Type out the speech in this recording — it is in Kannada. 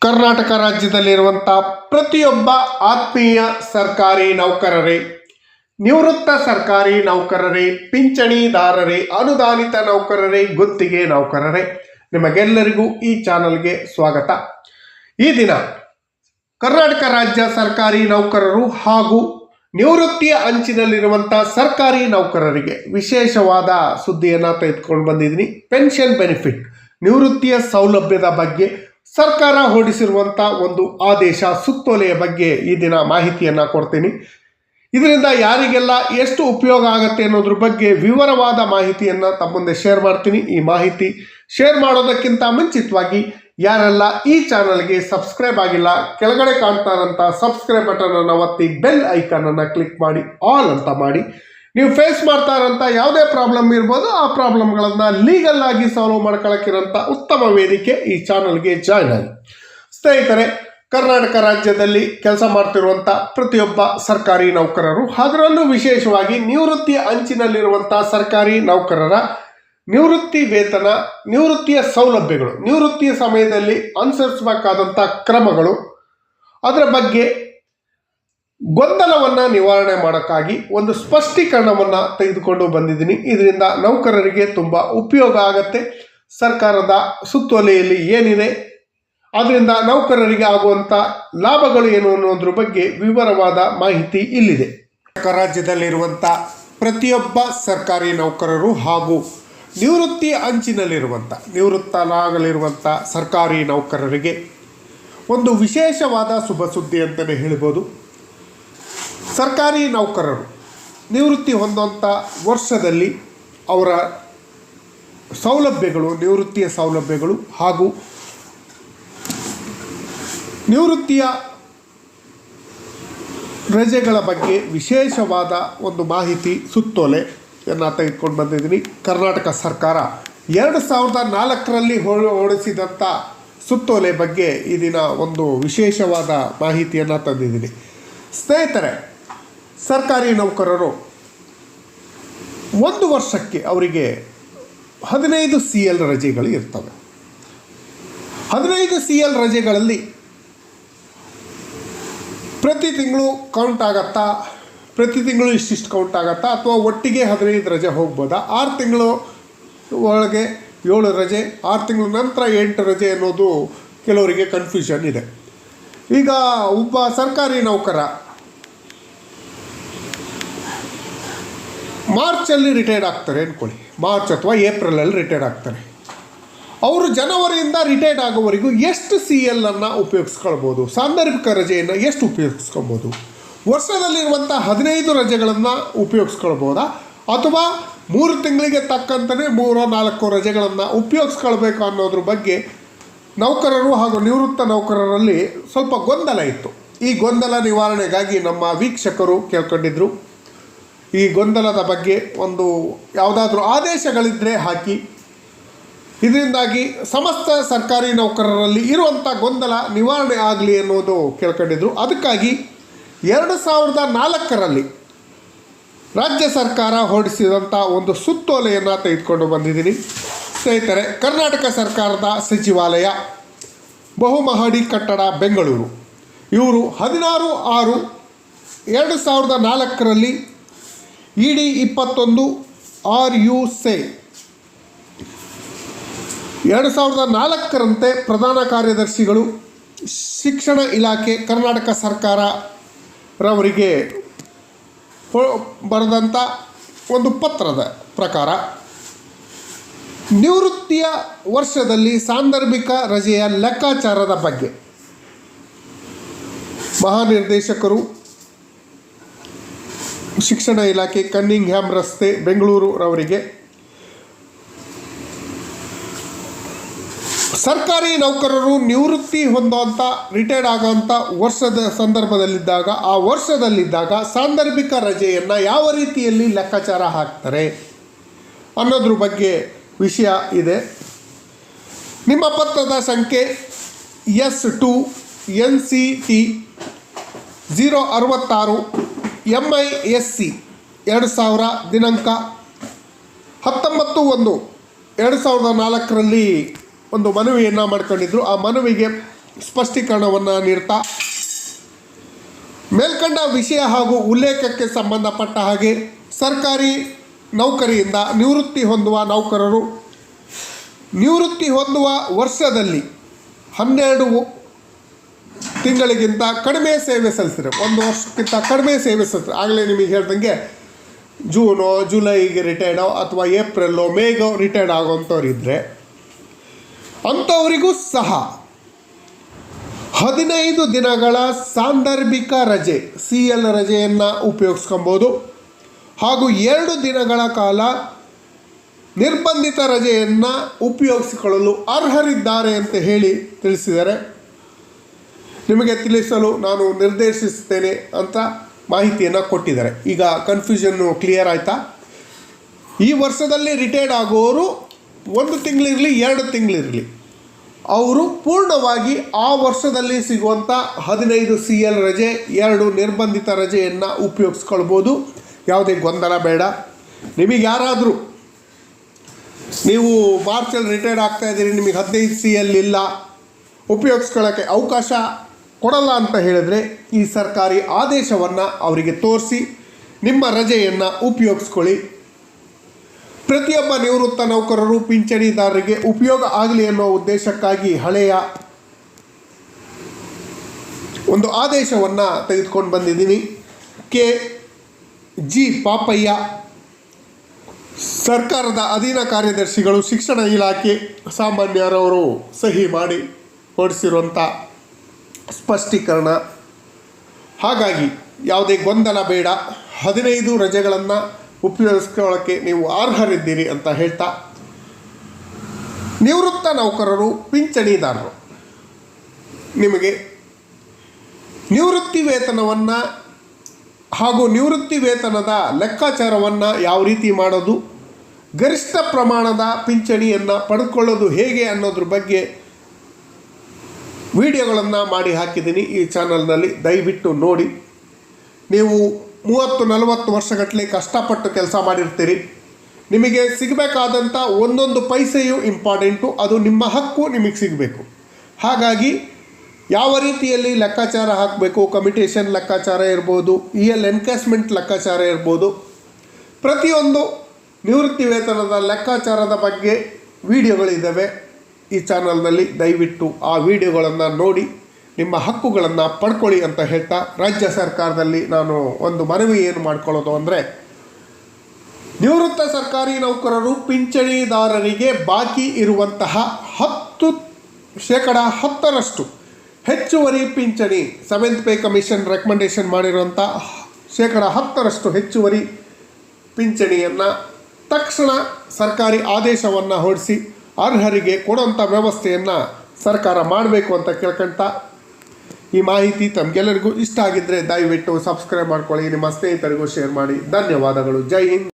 ಕರ್ನಾಟಕ ರಾಜ್ಯದಲ್ಲಿರುವಂಥ ಪ್ರತಿಯೊಬ್ಬ ಆತ್ಮೀಯ ಸರ್ಕಾರಿ ನೌಕರರೇ, ನಿವೃತ್ತ ಸರ್ಕಾರಿ ನೌಕರರೇ, ಪಿಂಚಣಿದಾರರೇ, ಅನುದಾನಿತ ನೌಕರರೇ, ಗುತ್ತಿಗೆ ನೌಕರರೇ, ನಿಮಗೆಲ್ಲರಿಗೂ ಈ ಚಾನಲ್ಗೆ ಸ್ವಾಗತ. ಈ ದಿನ ಕರ್ನಾಟಕ ರಾಜ್ಯ ಸರ್ಕಾರಿ ನೌಕರರು ಹಾಗೂ ನಿವೃತ್ತಿಯ ಅಂಚಿನಲ್ಲಿರುವಂಥ ಸರ್ಕಾರಿ ನೌಕರರಿಗೆ ವಿಶೇಷವಾದ ಸುದ್ದಿಯನ್ನು ತೆಗೆದುಕೊಂಡು ಬಂದಿದ್ದೀನಿ. ಪೆನ್ಷನ್ ಬೆನಿಫಿಟ್ ನಿವೃತ್ತಿಯ ಸೌಲಭ್ಯದ ಬಗ್ಗೆ ಸರ್ಕಾರ ಹೊರಡಿಸಿರುವಂಥ ಒಂದು ಆದೇಶ ಸುತ್ತೋಲೆಯ ಬಗ್ಗೆ ಈ ದಿನ ಮಾಹಿತಿಯನ್ನು ಕೊಡ್ತೀನಿ. ಇದರಿಂದ ಯಾರಿಗೆಲ್ಲ ಎಷ್ಟು ಉಪಯೋಗ ಆಗುತ್ತೆ ಅನ್ನೋದ್ರ ಬಗ್ಗೆ ವಿವರವಾದ ಮಾಹಿತಿಯನ್ನು ತಮ್ಮ ಮುಂದೆ ಶೇರ್ ಮಾಡ್ತೀನಿ. ಈ ಮಾಹಿತಿ ಶೇರ್ ಮಾಡೋದಕ್ಕಿಂತ ಮುಂಚಿತವಾಗಿ ಯಾರೆಲ್ಲ ಈ ಚಾನಲ್ಗೆ ಸಬ್ಸ್ಕ್ರೈಬ್ ಆಗಿಲ್ಲ, ಕೆಳಗಡೆ ಕಾಣ್ತಾ ಇರೋಂಥ ಸಬ್ಸ್ಕ್ರೈಬ್ ಬಟನ್ ಅನ್ನು ಒತ್ತಿ ಬೆಲ್ ಐಕಾನ್ ಅನ್ನು ಕ್ಲಿಕ್ ಮಾಡಿ ಆಲ್ ಅಂತ ಮಾಡಿ. ನೀವು ಫೇಸ್ ಮಾಡ್ತಾ ಇರೋಂಥ ಯಾವುದೇ ಪ್ರಾಬ್ಲಮ್ ಇರ್ಬೋದು, ಆ ಪ್ರಾಬ್ಲಮ್ಗಳನ್ನು ಲೀಗಲ್ ಆಗಿ ಸಾಲ್ವ್ ಮಾಡ್ಕೊಳ್ಳೋಕ್ಕಿರೋಂಥ ಉತ್ತಮ ವೇದಿಕೆ ಈ ಚಾನಲ್ಗೆ ಜಾಯ್ನ್ ಆಗಿ. ಸ್ನೇಹಿತರೆ, ಕರ್ನಾಟಕ ರಾಜ್ಯದಲ್ಲಿ ಕೆಲಸ ಮಾಡ್ತಿರುವಂಥ ಪ್ರತಿಯೊಬ್ಬ ಸರ್ಕಾರಿ ನೌಕರರು, ಅದರಲ್ಲೂ ವಿಶೇಷವಾಗಿ ನಿವೃತ್ತಿಯ ಅಂಚಿನಲ್ಲಿರುವಂಥ ಸರ್ಕಾರಿ ನೌಕರರ ನಿವೃತ್ತಿ ವೇತನ, ನಿವೃತ್ತಿಯ ಸೌಲಭ್ಯಗಳು, ನಿವೃತ್ತಿಯ ಸಮಯದಲ್ಲಿ ಅನುಸರಿಸಬೇಕಾದಂಥ ಕ್ರಮಗಳು, ಅದರ ಬಗ್ಗೆ ಗೊಂದಲವನ್ನು ನಿವಾರಣೆ ಮಾಡೋಕ್ಕಾಗಿ ಒಂದು ಸ್ಪಷ್ಟೀಕರಣವನ್ನು ತೆಗೆದುಕೊಂಡು ಬಂದಿದ್ದೀನಿ. ಇದರಿಂದ ನೌಕರರಿಗೆ ತುಂಬ ಉಪಯೋಗ ಆಗತ್ತೆ. ಸರ್ಕಾರದ ಸುತ್ತೋಲೆಯಲ್ಲಿ ಏನಿದೆ, ಅದರಿಂದ ನೌಕರರಿಗೆ ಆಗುವಂಥ ಲಾಭಗಳು ಏನು ಅನ್ನೋದ್ರ ಬಗ್ಗೆ ವಿವರವಾದ ಮಾಹಿತಿ ಇಲ್ಲಿದೆ. ರಾಜ್ಯದಲ್ಲಿರುವಂಥ ಪ್ರತಿಯೊಬ್ಬ ಸರ್ಕಾರಿ ನೌಕರರು ಹಾಗೂ ನಿವೃತ್ತಿ ಅಂಚಿನಲ್ಲಿರುವಂಥ ನಿವೃತ್ತನಾಗಲಿರುವಂಥ ಸರ್ಕಾರಿ ನೌಕರರಿಗೆ ಒಂದು ವಿಶೇಷವಾದ ಶುಭ ಸುದ್ದಿ ಅಂತಲೇ ಹೇಳ್ಬೋದು. ಸರ್ಕಾರಿ ನೌಕರರು ನಿವೃತ್ತಿ ಹೊಂದುವಂಥ ವರ್ಷದಲ್ಲಿ ಅವರ ಸೌಲಭ್ಯಗಳು, ನಿವೃತ್ತಿಯ ಸೌಲಭ್ಯಗಳು ಹಾಗೂ ನಿವೃತ್ತಿಯ ರಜೆಗಳ ಬಗ್ಗೆ ವಿಶೇಷವಾದ ಒಂದು ಮಾಹಿತಿ ಸುತ್ತೋಲೆಯನ್ನು ತೆಗೆದುಕೊಂಡು ಬಂದಿದ್ದೀನಿ. ಕರ್ನಾಟಕ ಸರ್ಕಾರ ಎರಡು ಸಾವಿರದ ನಾಲ್ಕರಲ್ಲಿ ಹೊರಡಿಸಿದಂಥ ಸುತ್ತೋಲೆ ಬಗ್ಗೆ ಈ ದಿನ ಒಂದು ವಿಶೇಷವಾದ ಮಾಹಿತಿಯನ್ನು ತಂದಿದ್ದೀನಿ. ಸ್ನೇಹಿತರೆ ಸರ್ಕಾರಿ ನೌಕರರು ಒಂದು ವರ್ಷಕ್ಕೆ ಅವರಿಗೆ ಹದಿನೈದು ಸಿ ಎಲ್ ರಜೆಗಳು ಇರ್ತವೆ. ಹದಿನೈದು ಸಿ ಎಲ್ ರಜೆಗಳಲ್ಲಿ ಪ್ರತಿ ತಿಂಗಳು ಕೌಂಟ್ ಆಗತ್ತಾ? ಪ್ರತಿ ತಿಂಗಳು ಇಷ್ಟಿಷ್ಟು ಕೌಂಟ್ ಆಗತ್ತಾ? ಅಥವಾ ಒಟ್ಟಿಗೆ ಹದಿನೈದು ರಜೆ ಹೋಗ್ಬೋದಾ? ಆರು ತಿಂಗಳು ಒಳಗೆ ಏಳು ರಜೆ, ಆರು ತಿಂಗಳ ನಂತರ ಎಂಟು ರಜೆ ಅನ್ನೋದು ಕೆಲವರಿಗೆ ಕನ್ಫ್ಯೂಷನ್ ಇದೆ. ಈಗ ಒಬ್ಬ ಸರ್ಕಾರಿ ನೌಕರ ಮಾರ್ಚಲ್ಲಿ ರಿಟೈರ್ಡ್ ಆಗ್ತಾರೆ ಅಂದ್ಕೊಳ್ಳಿ ಮಾರ್ಚ್ ಅಥವಾ ಏಪ್ರಿಲಲ್ಲಿ ರಿಟೈರ್ಡ್ ಆಗ್ತಾರೆ. ಅವರು ಜನವರಿಯಿಂದ ರಿಟೈರ್ಡ್ ಆಗೋವರೆಗೂ ಎಷ್ಟು ಸಿ ಎಲ್ ಅನ್ನು ಉಪಯೋಗಿಸ್ಕೊಳ್ಬೋದು, ಸಾಂದರ್ಭಿಕ ರಜೆಯನ್ನು ಎಷ್ಟು ಉಪಯೋಗಿಸ್ಕೊಬೋದು ವರ್ಷದಲ್ಲಿರುವಂಥ ಹದಿನೈದು ರಜೆಗಳನ್ನು ಉಪಯೋಗಿಸ್ಕೊಳ್ಬೋದಾ, ಅಥವಾ ಮೂರು ತಿಂಗಳಿಗೆ ತಕ್ಕಂತಲೇ ಮೂರೋ ನಾಲ್ಕು ರಜೆಗಳನ್ನು ಉಪಯೋಗಿಸ್ಕೊಳ್ಬೇಕು ಅನ್ನೋದ್ರ ಬಗ್ಗೆ ನೌಕರರು ಹಾಗೂ ನಿವೃತ್ತ ನೌಕರರಲ್ಲಿ ಸ್ವಲ್ಪ ಗೊಂದಲ ಇತ್ತು. ಈ ಗೊಂದಲ ನಿವಾರಣೆಗಾಗಿ ನಮ್ಮ ವೀಕ್ಷಕರು ಕೇಳ್ಕೊಂಡಿದ್ರು. ಈ ಗೊಂದಲದ ಬಗ್ಗೆ ಒಂದು ಯಾವುದಾದ್ರೂ ಆದೇಶಗಳಿದ್ದರೆ ಹಾಕಿ. ಇದರಿಂದಾಗಿ ಸಮಸ್ತ ಸರ್ಕಾರಿ ನೌಕರರಲ್ಲಿ ಇರುವಂಥ ಗೊಂದಲ ನಿವಾರಣೆ ಆಗಲಿ ಅನ್ನೋದು ಕೇಳ್ಕೊಂಡಿದ್ರು. ಅದಕ್ಕಾಗಿ ಎರಡು ಸಾವಿರದ ನಾಲ್ಕರಲ್ಲಿ ರಾಜ್ಯ ಸರ್ಕಾರ ಹೊರಡಿಸಿದಂಥ ಒಂದು ಸುತ್ತೋಲೆಯನ್ನು ತೆಗೆದುಕೊಂಡು ಬಂದಿದ್ದೀನಿ. ಸ್ನೇಹಿತರೆ, ಕರ್ನಾಟಕ ಸರ್ಕಾರದ ಸಚಿವಾಲಯ, ಬಹುಮಹಡಿ ಕಟ್ಟಡ, ಬೆಂಗಳೂರು. ಇವರು ಹದಿನಾರು ಆರು ಎರಡು ಸಾವಿರದ ನಾಲ್ಕರಲ್ಲಿ ಇ ಡಿ ಇಪ್ಪತ್ತೊಂದು ಆರ್ ಯು ಸೆ. ಎರಡು ಸಾವಿರದ ನಾಲ್ಕರಂತೆ ಪ್ರಧಾನ ಕಾರ್ಯದರ್ಶಿಗಳು ಶಿಕ್ಷಣ ಇಲಾಖೆ ಕರ್ನಾಟಕ ಸರ್ಕಾರ ರವರಿಗೆ ಬರೆದಂಥ ಒಂದು ಪತ್ರದ ಪ್ರಕಾರ, ನಿವೃತ್ತಿಯ ವರ್ಷದಲ್ಲಿ ಸಾಂದರ್ಭಿಕ ರಜೆಯ ಲೆಕ್ಕಾಚಾರದ ಬಗ್ಗೆ. ಮಹಾನಿರ್ದೇಶಕರು ಶಿಕ್ಷಣ ಇಲಾಖೆ ಕನ್ನಿಂಗ್ಹ್ಯಾಮ್ ರಸ್ತೆ ಬೆಂಗಳೂರು ರವರಿಗೆ. ಸರ್ಕಾರಿ ನೌಕರರು ನಿವೃತ್ತಿ ಹೊಂದುವಂಥ ರಿಟೈರ್ಡ್ ಆಗೋಂಥ ವರ್ಷದ ಸಂದರ್ಭದಲ್ಲಿದ್ದಾಗ, ಆ ವರ್ಷದಲ್ಲಿದ್ದಾಗ ಸಾಂದರ್ಭಿಕ ರಜೆಯನ್ನು ಯಾವ ರೀತಿಯಲ್ಲಿ ಲೆಕ್ಕಾಚಾರ ಹಾಕ್ತಾರೆ ಅನ್ನೋದ್ರ ಬಗ್ಗೆ ವಿಷಯ ಇದೆ. ನಿಮ್ಮ ಪತ್ರದ ಸಂಖ್ಯೆ S two N C T, zero ಅರವತ್ತಾರು ಎಂ ಐ ಎಸ್ ಸಿ ಎರಡು ಸಾವಿರ ದಿನಾಂಕ ಹತ್ತೊಂಬತ್ತು ಒಂದು ಎರಡು ಸಾವಿರದ ನಾಲ್ಕರಲ್ಲಿ ಒಂದು ಮನವಿಯನ್ನು ಮಾಡ್ಕೊಂಡಿದ್ರು. ಆ ಮನವಿಗೆ ಸ್ಪಷ್ಟೀಕರಣವನ್ನು ನೀಡ್ತಾ ಮೇಲ್ಕಂಡ ವಿಷಯ ಹಾಗೂ ಉಲ್ಲೇಖಕ್ಕೆ ಸಂಬಂಧಪಟ್ಟ ಹಾಗೆ ಸರ್ಕಾರಿ ನೌಕರಿಯಿಂದ ನಿವೃತ್ತಿ ಹೊಂದುವ ನೌಕರರು ನಿವೃತ್ತಿ ಹೊಂದುವ ವರ್ಷದಲ್ಲಿ ಹನ್ನೆರಡು ತಿಂಗಳಿಗಿಂತ ಕಡಿಮೆ ಸೇವೆ ಸಲ್ಲಿಸಿದ್ರೆ. ಒಂದು ವರ್ಷಕ್ಕಿಂತ ಕಡಿಮೆ ಸೇವೆ ಸಲ್ಲಿಸಿದ್ರೆ. ಆಗಲೇ ನಿಮಗೆ ಹೇಳ್ದಂಗೆ ಜೂನೋ, ಜುಲೈಗೆ ರಿಟೈರ್ಡೋ ಅಥವಾ ಏಪ್ರಿಲ್ಲೋ ಮೇಗೋ ರಿಟೈರ್ಡ್ ಆಗೋಂಥವ್ರು ಇದ್ದರೆ ಅಂಥವರಿಗೂ ಸಹ ಹದಿನೈದು ದಿನಗಳ ಸಾಂದರ್ಭಿಕ ರಜೆ ಸಿ ಎಲ್ ರಜೆಯನ್ನು ಉಪಯೋಗಿಸ್ಕೊಬೋದು. ಹಾಗೂ ಎರಡು ದಿನಗಳ ಕಾಲ ನಿರ್ಬಂಧಿತ ರಜೆಯನ್ನು ಉಪಯೋಗಿಸಿಕೊಳ್ಳಲು ಅರ್ಹರಿದ್ದಾರೆ ಅಂತ ಹೇಳಿ ತಿಳಿಸಿದ್ದಾರೆ. ನಿಮಗೆ ತಿಳಿಸಲು ನಾನು ನಿರ್ದೇಶಿಸುತ್ತೇನೆ ಅಂತ ಮಾಹಿತಿಯನ್ನು ಕೊಟ್ಟಿದ್ದಾರೆ. ಈಗ ಕನ್ಫ್ಯೂಷನ್ನು ಕ್ಲಿಯರ್ ಆಯಿತಾ? ಈ ವರ್ಷದಲ್ಲಿ ರಿಟೈರ್ಡ್ ಆಗುವವರು ಒಂದು ತಿಂಗಳಿರಲಿ, ಎರಡು ತಿಂಗಳಿರಲಿ. ಅವರು ಪೂರ್ಣವಾಗಿ ಆ ವರ್ಷದಲ್ಲಿ ಸಿಗುವಂಥ ಹದಿನೈದು ಸಿ ಎಲ್ ರಜೆ, ಎರಡು ನಿರ್ಬಂಧಿತ ರಜೆಯನ್ನು ಉಪಯೋಗಿಸ್ಕೊಳ್ಬೋದು. ಯಾವುದೇ ಗೊಂದಲ ಬೇಡ. ನಿಮಗೆ ಯಾರಾದರೂ ನೀವು ಮಾರ್ಚಲ್ಲಿ ರಿಟೈರ್ಡ್ ಆಗ್ತಾ ಇದ್ದೀರಿ, ನಿಮಗೆ ಹದಿನೈದು ಸಿ ಎಲ್ ಇಲ್ಲ ಉಪಯೋಗಿಸ್ಕೊಳ್ಳೋಕ್ಕೆ ಅವಕಾಶ ಕೊಡಲ್ಲ ಅಂತ ಹೇಳಿದರೆ ಈ ಸರ್ಕಾರಿ ಆದೇಶವನ್ನು ಅವರಿಗೆ ತೋರಿಸಿ ನಿಮ್ಮ ರಜೆಯನ್ನು ಉಪಯೋಗಿಸ್ಕೊಳ್ಳಿ. ಪ್ರತಿಯೊಬ್ಬ ನಿವೃತ್ತ ನೌಕರರು, ಪಿಂಚಣಿದಾರರಿಗೆ ಉಪಯೋಗ ಆಗಲಿ ಅನ್ನೋ ಉದ್ದೇಶಕ್ಕಾಗಿ ಹಳೆಯ ಒಂದು ಆದೇಶವನ್ನು ತೆಗೆದುಕೊಂಡು ಬಂದಿದ್ದೀನಿ. ಕೆ. ಜಿ. ಪಾಪಯ್ಯ, ಸರ್ಕಾರದ ಅಧೀನ ಕಾರ್ಯದರ್ಶಿಗಳು ಶಿಕ್ಷಣ ಇಲಾಖೆ ಸಾಮಾನ್ಯರವರು ಸಹಿ ಮಾಡಿ ಹೊರಡಿಸಿರುವಂಥ ಸ್ಪಷ್ಟೀಕರಣ. ಹಾಗಾಗಿ ಯಾವುದೇ ಗೊಂದಲ ಬೇಡ. ಹದಿನೈದು ರಜೆಗಳನ್ನು ಉಪಯೋಗಿಸ್ಕೊಳ್ಳೋಕ್ಕೆ ನೀವು ಅರ್ಹರಿದ್ದೀರಿ ಅಂತ ಹೇಳ್ತಾ, ನಿವೃತ್ತ ನೌಕರರು, ಪಿಂಚಣಿದಾರರು, ನಿಮಗೆ ನಿವೃತ್ತಿ ವೇತನವನ್ನು ಹಾಗೂ ನಿವೃತ್ತಿ ವೇತನದ ಲೆಕ್ಕಾಚಾರವನ್ನು ಯಾವ ರೀತಿ ಮಾಡೋದು, ಗರಿಷ್ಠ ಪ್ರಮಾಣದ ಪಿಂಚಣಿಯನ್ನು ಪಡೆದುಕೊಳ್ಳೋದು ಹೇಗೆ ಅನ್ನೋದ್ರ ಬಗ್ಗೆ ವಿಡಿಯೋಗಳನ್ನು ಮಾಡಿ ಹಾಕಿದ್ದೀನಿ ಈ ಚಾನಲ್ನಲ್ಲಿ. ದಯವಿಟ್ಟು ನೋಡಿ. ನೀವು ಮೂವತ್ತು ನಲವತ್ತು ವರ್ಷಗಟ್ಟಲೆ ಕಷ್ಟಪಟ್ಟು ಕೆಲಸ ಮಾಡಿರ್ತೀರಿ. ನಿಮಗೆ ಸಿಗಬೇಕಾದಂಥ ಒಂದೊಂದು ಪೈಸೆಯು ಇಂಪಾರ್ಟೆಂಟು. ಅದು ನಿಮ್ಮ ಹಕ್ಕು, ನಿಮಗೆ ಸಿಗಬೇಕು. ಹಾಗಾಗಿ ಯಾವ ರೀತಿಯಲ್ಲಿ ಲೆಕ್ಕಾಚಾರ ಹಾಕಬೇಕು? ಕಮಿಟೇಷನ್ ಲೆಕ್ಕಾಚಾರ ಇರ್ಬೋದು, ಇ ಎಲ್ ಎನ್ಕೇಸ್ಮೆಂಟ್ ಲೆಕ್ಕಾಚಾರ ಇರ್ಬೋದು. ಪ್ರತಿಯೊಂದು ನಿವೃತ್ತಿ ವೇತನದ ಲೆಕ್ಕಾಚಾರದ ಬಗ್ಗೆ ವಿಡಿಯೋಗಳಿದ್ದಾವೆ. ಈ ಚಾನಲ್ನಲ್ಲಿ ದಯವಿಟ್ಟು ಆ ವಿಡಿಯೋಗಳನ್ನು ನೋಡಿ, ನಿಮ್ಮ ಹಕ್ಕುಗಳನ್ನು ಪಡ್ಕೊಳ್ಳಿ ಅಂತ ಹೇಳ್ತಾ ರಾಜ್ಯ ಸರ್ಕಾರದಲ್ಲಿ ನಾನು ಒಂದು ಮನವಿ ಏನು ಮಾಡ್ಕೊಳ್ಳೋದು ಅಂದರೆ, ನಿವೃತ್ತ ಸರ್ಕಾರಿ ನೌಕರರು ಪಿಂಚಣಿದಾರರಿಗೆ ಬಾಕಿ ಇರುವಂತಹ ಹತ್ತು ಶೇಕಡ ಹತ್ತರಷ್ಟು ಹೆಚ್ಚುವರಿ ಪಿಂಚಣಿ ಸೆವೆಂತ್ ಪೇ ಕಮಿಷನ್ ರೆಕಮೆಂಡೇಶನ್ ಮಾಡಿರುವಂಥ ಶೇಕಡ ಹತ್ತರಷ್ಟು ಹೆಚ್ಚುವರಿ ಪಿಂಚಣಿಯನ್ನು ತಕ್ಷಣ ಸರ್ಕಾರಿ ಆದೇಶವನ್ನು ಹೊರಡಿಸಿ ಅರ್ಹರಿಗೆ ಕೊಡುವಂಥ ವ್ಯವಸ್ಥೆಯನ್ನು ಸರ್ಕಾರ ಮಾಡಬೇಕು ಅಂತ ಕೇಳ್ಕೊಂತ ಈ ಮಾಹಿತಿ ತಮಗೆಲ್ಲರಿಗೂ ಇಷ್ಟ ಆಗಿದ್ದರೆ ದಯವಿಟ್ಟು ಸಬ್ಸ್ಕ್ರೈಬ್ ಮಾಡ್ಕೊಳ್ಳಿ, ನಿಮ್ಮ ಸ್ನೇಹಿತರಿಗೂ ಶೇರ್ ಮಾಡಿ. ಧನ್ಯವಾದಗಳು. ಜೈ ಹಿಂದ್.